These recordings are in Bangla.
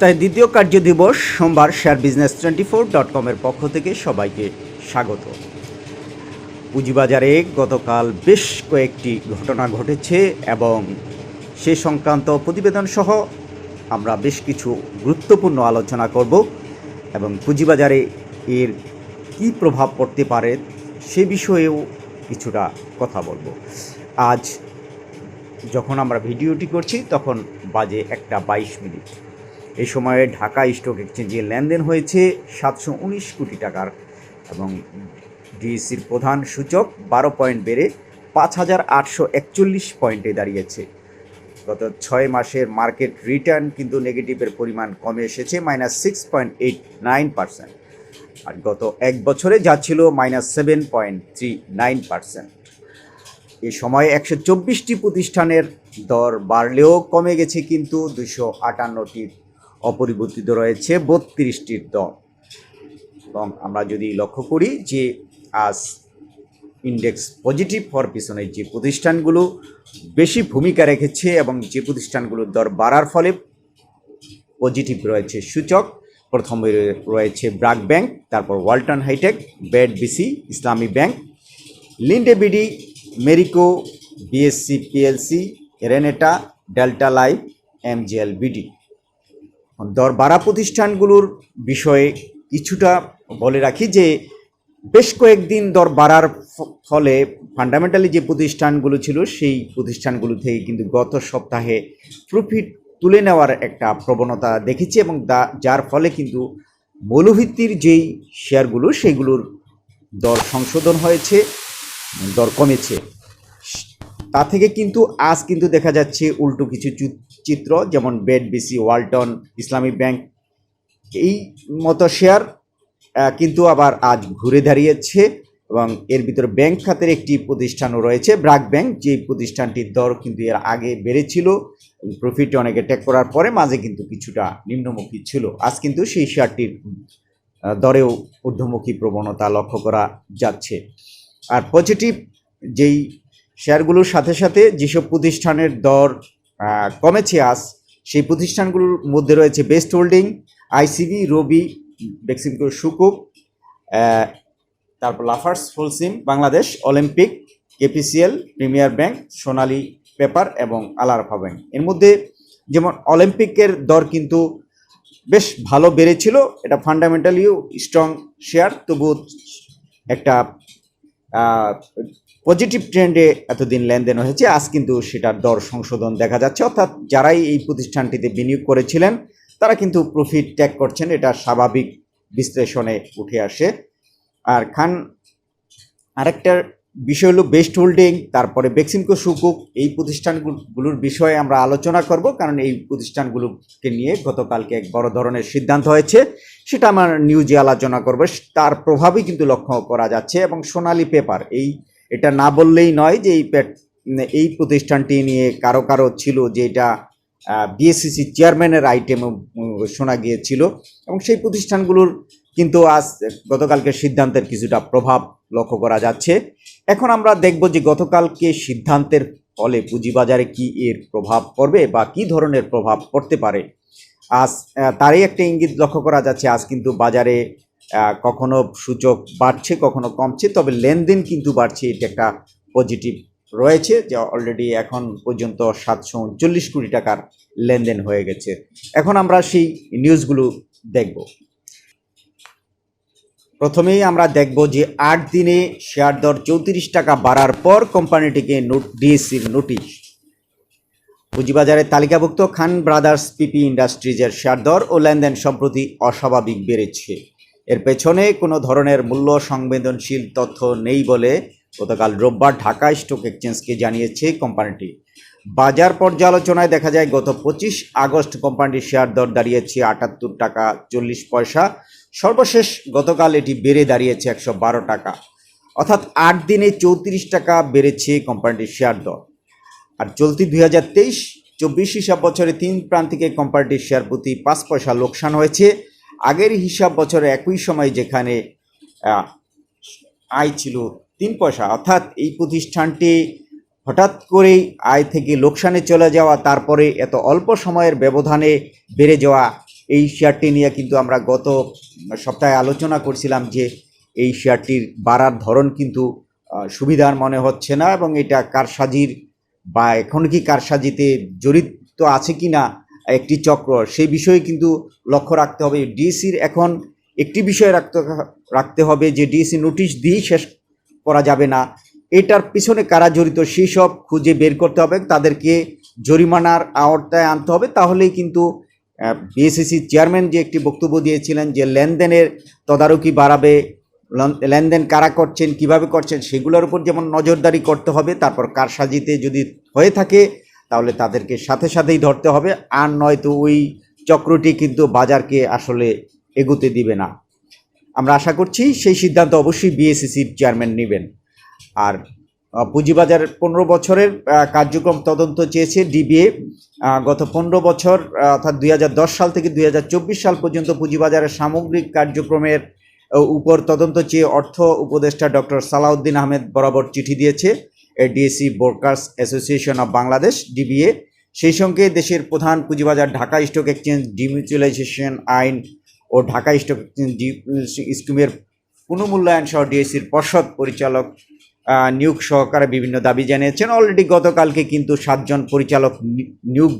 তাই দ্বিতীয় কার্য দিবস সোমবার share business twenty four dot কমের পক্ষ থেকে সবাইকে স্বাগত। পুঁজিবাজারে গতকাল বেশ কয়েকটি ঘটনা ঘটেছে এবং সে সংক্রান্ত প্রতিবেদন সহ আমরা বেশ কিছু গুরুত্বপূর্ণ আলোচনা করব এবং পুঁজিবাজারে এর কী প্রভাব পড়তে পারে সে বিষয়েও কিছুটা কথা বলব। আজ যখন আমরা ভিডিওটি করছি তখন বাজে একটা বাইশ মিনিট। এই সময়ে ঢাকা স্টক এক্সচেঞ্জে লেনদেন হয়েছে সাতশো উনিশ কোটি টাকার এবং ডিএসসির প্রধান সূচক বারো পয়েন্ট বেড়ে পাঁচ হাজার আটশো একচল্লিশ পয়েন্টে দাঁড়িয়েছে। গত ছয় মাসের মার্কেট রিটার্ন কিন্তু নেগেটিভের পরিমাণ কমে এসেছে, minus six point eight nine percent. আর গত এক বছরে যা ছিল minus seven point three nine percent. এ সময়ে একশো চব্বিশটি প্রতিষ্ঠানের দর বাড়লেও কমে গেছে কিন্তু দুশো আটান্নটির অপরিবর্তিত রয়েছে বত্রিশটির দর এবং আমরা যদি লক্ষ্য করি যে আজ ইন্ডেক্স পজিটিভ হওয়ার পিছনে যে প্রতিষ্ঠানগুলো বেশি ভূমিকা রেখেছে এবং যে প্রতিষ্ঠানগুলোর দর বাড়ার ফলে পজিটিভ রয়েছে সূচক, প্রথমে রয়েছে ব্রাক ব্যাংক, তারপর ওয়ালটন হাইটেক বেড BC Islami bank Linde BD Marico, BSC, PLC, Renata, Delta life, MGL BD. দর বাড়া প্রতিষ্ঠানগুলোর বিষয়ে কিছুটা বলে রাখি যে বেশ কয়েকদিন দর বাড়ার ফলে ফান্ডামেন্টালি যে প্রতিষ্ঠানগুলো ছিল, সেই প্রতিষ্ঠানগুলো থেকে কিন্তু গত সপ্তাহে প্রফিট তুলে নেওয়ার একটা প্রবণতা দেখেছি এবং যার ফলে কিন্তু মৌলভিত্তির যেই শেয়ারগুলো, সেগুলোর দর সংশোধন হয়েছে, দর কমেছে। তা থেকে কিন্তু আজ কিন্তু দেখা যাচ্ছে উল্টো কিছু চিত্র, যেমন বেড বিসি, ওয়ালটন, ইসলামী ব্যাংক, এই মতো শেয়ার কিন্তু আবার আজ ঘুরে দাঁড়িয়েছে এবং এর ভিতরে ব্যাংক খাতের একটি প্রতিষ্ঠানও রয়েছে। ব্রাক ব্যাংক, যে প্রতিষ্ঠানটির দর কিন্তু এর আগে বেড়েছিল প্রফিট অনেকে ট্যাগ করার পরে মাঝে কিন্তু কিছুটা নিম্নমুখী ছিল। আজ কিন্তু সেই শেয়ারটির দরেও ঊর্ধ্বমুখী প্রবণতা লক্ষ্য করা যাচ্ছে। আর পজিটিভ যেই শেয়ারগুলোর সাথে সাথে যেসব প্রতিষ্ঠানের দর কমেছে আজ সেই প্রতিষ্ঠানগুলোর মধ্যে রয়েছে best holding ICB Robi Beximco সুকুপ আহ, তারপর Lafarge Holcim Bangladesh Olympic KPCL premier bank Sonali paper এবং আলারফা ব্যাংক এর মধ্যে যেমন অলিম্পিকের দর কিন্তু বেশ ভালো বেড়েছিল এটা ফান্ডামেন্টালিও স্ট্রং শেয়ার তবু একটা পজিটিভ ট্রেন্ডে এতদিন লেনদেন হয়েছে, আজ কিন্তু সেটার দর সংশোধন দেখা যাচ্ছে। অর্থাৎ যারাই এই প্রতিষ্ঠানটিতে বিনিয়োগ করেছিলেন, তারা কিন্তু প্রফিট ট্যাগ করছেন, এটা স্বাভাবিক বিশ্লেষণে উঠে আসে। আর খান, আরেকটা বিষয় হলো বেস্ট হোল্ডিং, তারপরে বেক্সিমকো সুকুক এই প্রতিষ্ঠানগুলোর বিষয়ে আমরা আলোচনা করব, কারণ এই প্রতিষ্ঠানগুলোকে নিয়ে গতকালকে এক বড় ধরনের সিদ্ধান্ত হয়েছে, সেটা আমার নিউজে আলোচনা করব। তার প্রভাবই কিন্তু লক্ষ্য করা যাচ্ছে এবং সোনালি পেপার এই এটা না বললেই নয় যে এই এই প্রতিষ্ঠানটি নিয়ে কারও কারও ছিল যে এটা বিএসসিসি চেয়ারম্যানের আইটেম শোনা গিয়েছিল। এবং সেই প্রতিষ্ঠানগুলোর কিন্তু আজ গতকালকে সিদ্ধান্তের কিছুটা প্রভাব লক্ষ্য করা যাচ্ছে। এখন আমরা দেখব যে গতকালকে সিদ্ধান্তের ফলে পুঁজিবাজারে কি এর প্রভাব পড়বে বা কি ধরনের প্রভাব পড়তে পারে। আজ তারই একটা ইঙ্গিত লক্ষ্য করা যাচ্ছে। আজ কিন্তু বাজারে কখনো সূচক বাড়ছে, কখনো কমছে, তবে লেনদেন কিন্তু বাড়ছে, এটা একটা পজিটিভ রয়েছে, যে অলরেডি এখন পর্যন্ত সাতশো উনচল্লিশ কোটি টাকার লেনদেন হয়ে গেছে। এখন আমরা সেই নিউজগুলো দেখব। প্রথমেই আমরা দেখব যে আট দিনে শেয়ার দর চৌত্রিশ টাকা বাড়ার পর কোম্পানিটিকে নোট ডিএসসির নোটিশ। পুঁজিবাজারে তালিকাভুক্ত খান ব্রাদার্স পিপি ইন্ডাস্ট্রিজের শেয়ার দর ও লেনদেন সম্প্রতি অস্বাভাবিক বেড়েছে। এর পেছনে কোনো ধরনের মূল্য সংবেদনশীল তথ্য নেই বলে গতকাল রোববার ঢাকা স্টক এক্সচেঞ্জকে জানিয়েছে কোম্পানিটি। বাজার পর্যালোচনায় দেখা যায়, গত পঁচিশ আগস্ট কোম্পানিটির শেয়ার দর দাঁড়িয়েছে আটাত্তর টাকা চল্লিশ পয়সা। সর্বশেষ গতকাল এটি বেড়ে দাঁড়িয়েছে একশো বারো টাকা। অর্থাৎ আট দিনে চৌত্রিশ টাকা বেড়েছে কোম্পানিটির শেয়ার দর। আর চলতি দুই হাজার তেইশ চব্বিশ হিসাব বছরে তিন প্রান্তিকে কোম্পানিটির শেয়ার প্রতি পাঁচ পয়সা লোকসান হয়েছে। আগের হিসাব বছরে একই সময় যেখানে আয় ছিল তিন পয়সা, অর্থাৎ এই প্রতিষ্ঠানটি হঠাৎ করেই আয় থেকে লোকসানে চলে যাওয়া, তারপরে এত অল্প সময়ের ব্যবধানে বেড়ে যাওয়া, এই শেয়ারটি নিয়ে কিন্তু আমরা গত সপ্তাহে আলোচনা করছিলাম যে এই শেয়ারটির বাড়ার ধরন কিন্তু সুবিধার মনে হচ্ছে না এবং এটা কারসাজির বা এখন কি কারসাজিতে জড়িত আছে কি না একটি চক্র। সেই বিষয়ে কিন্তু লক্ষ্য রাখতে হবে। ডিএসির এখন একটি বিষয় রাখতে রাখতে হবে যে ডিএসি নোটিশ দিয়েই শেষ করা যাবে না। এটার পিছনে কারা জড়িত সেই সব খুঁজে বের করতে হবে। তাদেরকে জরিমানার আওতায় আনতে হবে। তাহলেই কিন্তু বিএসসিসি চেয়ারম্যান যে একটি বক্তব্য দিয়েছিলেন যে লেনদেনের তদারকি বাড়াবে লেনদেন কারা করছেন, কীভাবে করছেন, সেগুলোর উপর যেমন নজরদারি করতে হবে, তারপর কারসাজিতে যদি হয়ে থাকে তাহলে তাদেরকে সাথে সাথেই ধরতে হবে। আর নয়তো ওই চক্রটি কিন্তু বাজারকে আসলে এগুতে দিবে না। আমরা আশা করছি সেই সিদ্ধান্ত অবশ্যই বিএসসিসির চেয়ারম্যান নেবেন। আর পুঁজিবাজার পনেরো বছরের কার্যক্রম তদন্ত চেয়েছে ডিবিএ। গত পনেরো বছর অর্থাৎ দুই হাজার দশ সাল থেকে দুই হাজার চব্বিশ সাল পর্যন্ত পুঁজিবাজারের সামগ্রিক কার্যক্রমের উপর তদন্ত চেয়ে অর্থ উপদেষ্টা ডক্টর সালাউদ্দিন আহমেদ বরাবর চিঠি দিয়েছে। DSC brokers association of Bangladesh DBA সেই সঙ্গে দেশের প্রধান পুঁজিবাজার ঢাকা স্টক এক্সচেঞ্জ, ডিমিউচুয়ালাইজেশন আইন ও ঢাকা স্টক এক্সচেঞ্জ স্কিমের পুনঃমূল্যায়ন সহ ডিএসসির পর্ষদ পরিচালক নিয়োগ সহকারে বিভিন্ন দাবি জানিয়েছেন। অলরেডি গতকালকে কিন্তু সাতজন পরিচালক নিয়োগ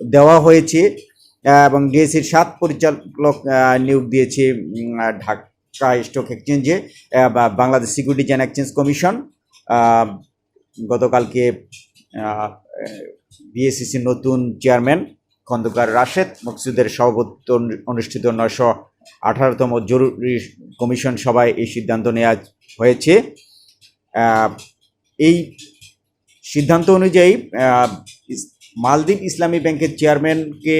দেওয়া হয়েছে এবং ডিএসসির সাত পরিচালক নিয়োগ দিয়েছে ঢাকা স্টক এক্সচেঞ্জে বা Bangladesh securities and exchange commission. গতকালকে বিএসসিসির নতুন চেয়ারম্যান খন্দকার রাশেদ মকসুদের সভাপতিত্ব অনু- অনুষ্ঠিত নয়শো আঠারোতম জরুরি কমিশন সভায় এই সিদ্ধান্ত নেওয়া হয়েছে। এই সিদ্ধান্ত অনুযায়ী মালদ্বীপ ইসলামী ব্যাংকের চেয়ারম্যানকে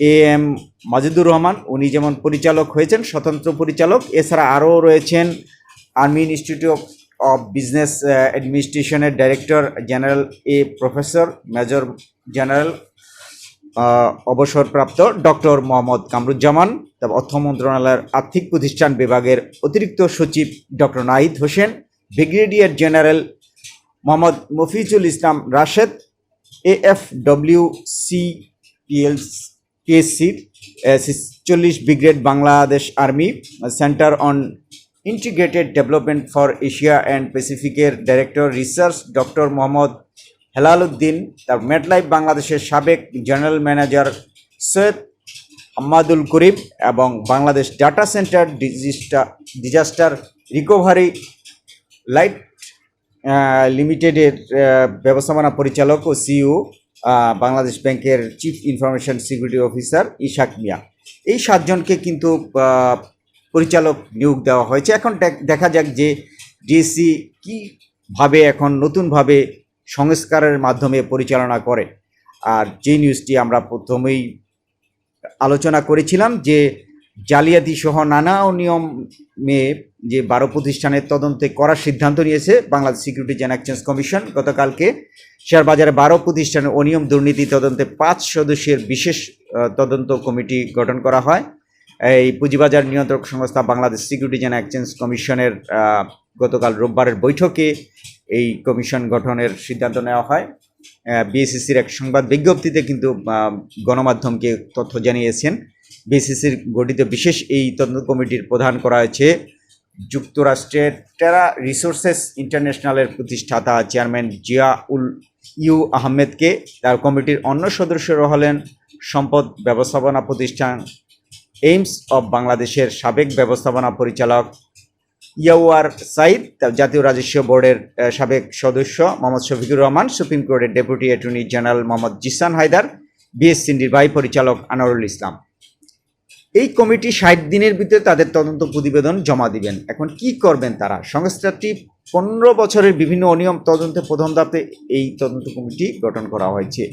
এ এম মাজিদুর রহমান, উনি যেমন পরিচালক হয়েছেন, স্বতন্ত্র পরিচালক। এছাড়া আরও রয়েছেন আর্মি ইনস্টিটিউট অফ বিজনেস অ্যাডমিনিস্ট্রেশনের ডাইরেক্টর জেনারেল এ প্রফেসর মেজর জেনারেল অবসরপ্রাপ্ত ডক্টর মোহাম্মদ কামরুজ্জামান অর্থ মন্ত্রণালয়ের আর্থিক প্রতিষ্ঠান বিভাগের অতিরিক্ত সচিব doctor Nahid Hossain brigadier general Mohammad Mofizul Islam Rashed A F W C PL পিএসসির চল্লিশ brigade Bangladesh army centre on integrated development for Asia and প্যাসিফিকের director research doctor Mohammad Helaluddin তার মেটলাইফ বাংলাদেশের সাবেক জেনারেল ম্যানেজার সৈয়দ আহমাদুল করিম এবং Bangladesh data centre disaster disaster recovery light লিমিটেডের ব্যবস্থাপনা পরিচালক ও সিইও বাংলাদেশ ব্যাংকের chief information security officer Ishaq Mia এই সাতজনকে কিন্তু পরিচালক নিয়োগ দেওয়া হয়েছে। এখন দেখা যাক যে ডিএসসি কীভাবে এখন নতুনভাবে সংস্কারের মাধ্যমে পরিচালনা করে। আর যে নিউজটি আমরা প্রথমেই আলোচনা করেছিলাম যে জালিয়াতি সহ নানা নিয়মে যে বারো প্রতিষ্ঠানের তদন্তে করার সিদ্ধান্ত নিয়েছে Bangladesh securities and exchange commission গতকালকে। শেয়ার বাজারে বারো প্রতিষ্ঠানের অনিয়ম দুর্নীতি তদন্তে পাঁচ সদস্যের বিশেষ তদন্ত কমিটি গঠন করা হয়। এই পুঁজিবাজার নিয়ন্ত্রক সংস্থা বাংলাদেশ সিকিউরিটিজ অ্যান্ড এক্সচেঞ্জ কমিশনের গতকাল রোববারের বৈঠকে এই কমিশন গঠনের সিদ্ধান্ত নেওয়া হয়। বিএসসিসির এক সংবাদ বিজ্ঞপ্তিতে কিন্তু গণমাধ্যমকে তথ্য জানিয়েছেন। বিএসসিসির গঠিত বিশেষ এই তদন্ত কমিটির প্রধান করা হয়েছে যুক্তরাষ্ট্রের টেরা রিসোর্সেস ইন্টারন্যাশনালের প্রতিষ্ঠাতা চেয়ারম্যান জিয়া উল ইউ আহমেদকে। তার কমিটির অন্য সদস্যরা হলেন সম্পদ ব্যবস্থাপনা প্রতিষ্ঠান এইমস অব বাংলাদেশের সাবেক ব্যবস্থাপনা পরিচালক ইয়াওয়ার সাইদ, জাতীয় রাজস্ব বোর্ডের সাবেক সদস্য মোহাম্মদ শফিকুর রহমান, সুপ্রিম কোর্টের deputy attorney general Mohammad Jisan Haider, BSEC নির্বাহী পরিচালক আনোয়ারুল ইসলাম। এই কমিটি ষাট দিনের ভিতরে তাদের তদন্ত প্রতিবেদন জমা দিবেন। এখন কি করবেন তারা? সংস্থাটি পনেরো বছরের বিভিন্ন অনিয়ম তদন্তে প্রথম ধাপে এই তদন্ত কমিটি গঠন করা হয়েছে।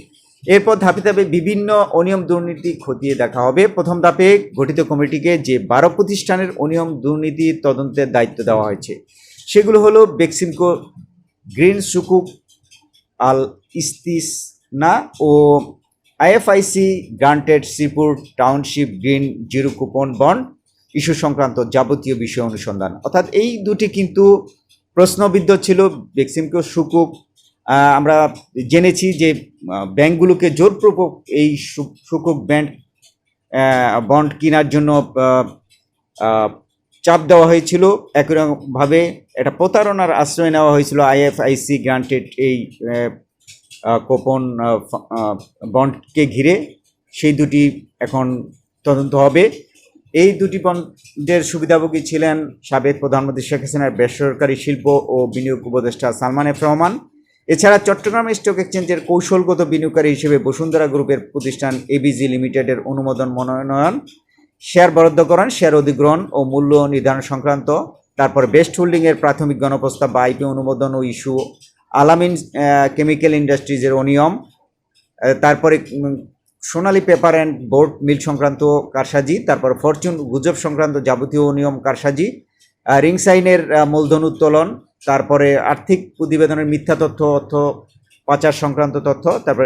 এরপর ধাপে ধাপে বিভিন্ন অনিয়ম দুর্নীতি খতিয়ে দেখা হবে। প্রথম ধাপে গঠিত কমিটিকে যে বারো প্রতিষ্ঠানের অনিয়ম দুর্নীতি তদন্তের দায়িত্ব দেওয়া হয়েছে, সেগুলো হলো বেক্সিমকো, গ্রিন সুকুক, আল ইস্তিসনা ও IFIC, granted Sreepur township, green zero coupon bond issue সংক্রান্ত যাবতীয় বিষয় অনুসন্ধান। অর্থাৎ এই দুটি কিন্তু প্রশ্নবিদ্ধ ছিল। বেক্সিমকো সুকুক আমরা জেনেছি যে ব্যাংকগুলোকে জোরপূর্বক এই সু- সুকুক ব্যাংক বন্ড কেনার জন্য চাপ দেওয়া হয়েছিল। একইরকমভাবে এটা প্রতারণার আশ্রয় নেওয়া হয়েছিল আইএফআইসি গ্রান্টেড এই কোপন বন্ডকে ঘিরে। সেই দুটি এখন তদন্ত হবে। এই দুটি বন্ডের সুবিধাভোগী ছিলেন সাবেক প্রধানমন্ত্রী শেখ হাসিনার বেসরকারি শিল্প ও বিনিয়োগ উপদেষ্টা সালমান এফ রহমান। এছাড়া চট্টগ্রাম স্টক এক্সচেঞ্জের কৌশলগত বিনিয়োগকারী হিসেবে বসুন্ধরা গ্রুপের প্রতিষ্ঠান এবিজি লিমিটেডের অনুমোদন মনোনয়ন শেয়ার বরাদ্দকরণ শেয়ার অধিগ্রহণ ও মূল্য নির্ধারণ সংক্রান্ত। তারপর বেস্ট হোল্ডিংয়ের প্রাথমিক গণপ্রস্তাব বা আইপি অনুমোদন ও ইস্যু আলামিন কেমিক্যাল ইন্ডাস্ট্রিজের অনিয়ম তারপরে Sonali paper and board mill সংক্রান্ত কারসাজি তারপর ফরচুন গুজব সংক্রান্ত যাবতীয় অনিয়ম কারসাজি আহ, রিং সাইনের মূলধন উত্তোলন তারপরে আর্থিক প্রতিবেদনের মিথ্যা তথ্য, অর্থ পাচার সংক্রান্ত তথ্য, তারপর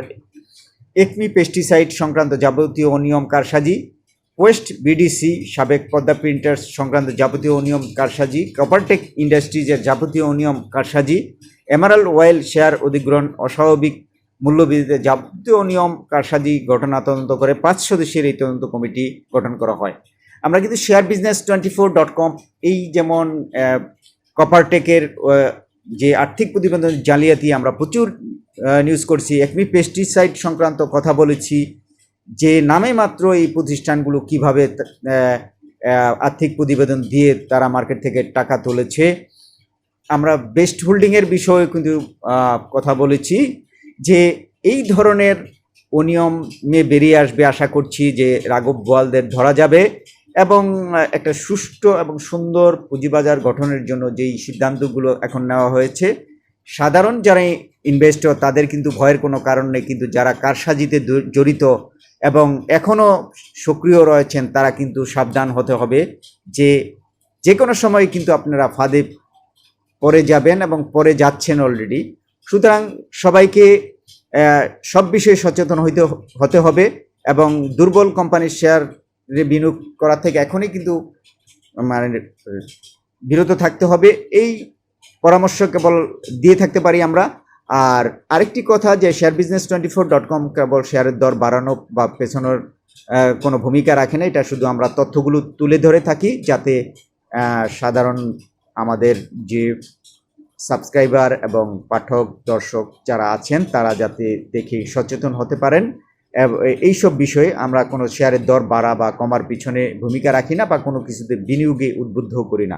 একমি পেস্টিসাইড সংক্রান্ত যাবতীয় অনিয়ম কারসাজি ওয়েস্ট বিডিসি সাবেক পদ্মা প্রিন্টার্স সংক্রান্ত যাবতীয় অনিয়ম কারসাজি কপারটেক ইন্ডাস্ট্রিজের যাবতীয় অনিয়ম কারসাজি এমারাল্ড ওয়েল শেয়ার অধিগ্রহণ অস্বাভাবিক মূল্যবৃদ্ধিতে যাবতীয় নিয়ম কারসাজি ঘটনা তদন্ত করে পাঁচ সদস্যের এই তদন্ত কমিটি গঠন করা হয়। আমরা কিন্তু share business twenty four dot com এই যেমন কপারটেকের যে আর্থিক প্রতিবেদন জালিয়াতি আমরা প্রচুর নিউজ করছি। একমি পেস্টিসাইড সংক্রান্ত কথা বলেছি যে নামে মাত্র এই প্রতিষ্ঠানগুলো কীভাবে আহ, আর্থিক প্রতিবেদন দিয়ে তারা মার্কেট থেকে টাকা তুলেছে। আমরা বেস্ট হোল্ডিংয়ের বিষয়ে কিন্তু কথা বলেছি যে এই ধরনের অনিয়মে বেরিয়ে আসবে আশা করছি যে রাঘব বোয়ালদের ধরা যাবে। এবং একটা সুষ্ঠু এবং সুন্দর পুঁজিবাজার গঠনের জন্য যেই সিদ্ধান্তগুলো এখন নেওয়া হয়েছে, সাধারণ যারা ইনভেস্টর তাদের কিন্তু ভয়ের কোনো কারণ নেই, কিন্তু যারা কারসাজিতে জড়িত এবং এখনও সক্রিয় রয়েছেন তারা কিন্তু সাবধান হতে হবে যে যে কোনো সময় কিন্তু আপনারা ফাঁদে পরে যাবেন এবং পরে যাচ্ছেন অলরেডি সুতরাং সবাইকে সব বিষয়ে সচেতন হইতে হতে হবে এবং দুর্বল কোম্পানির শেয়ার বিনিয়োগ করার থেকে এখনই কিন্তু মানে বিরত থাকতে হবে। এই পরামর্শ কেবল দিয়ে থাকতে পারি আমরা। আর আরেকটি কথা যে share business twenty four dot com কেবল শেয়ারের দর বাড়ানো বা পেছনোর কোনো ভূমিকা রাখে না। এটা শুধু আমরা তথ্যগুলো তুলে ধরে থাকি যাতে সাধারণ আমাদের যে সাবস্ক্রাইবার এবং পাঠক, দর্শক যারা আছেন, তারা যাতে দেখে সচেতন হতে পারেন। এইসব বিষয়ে আমরা কোনো শেয়ারের দর বাড়া বা কমার পিছনে ভূমিকা রাখি না বা কোনো কিছুতে বিনিয়োগে উদ্বুদ্ধ করি না।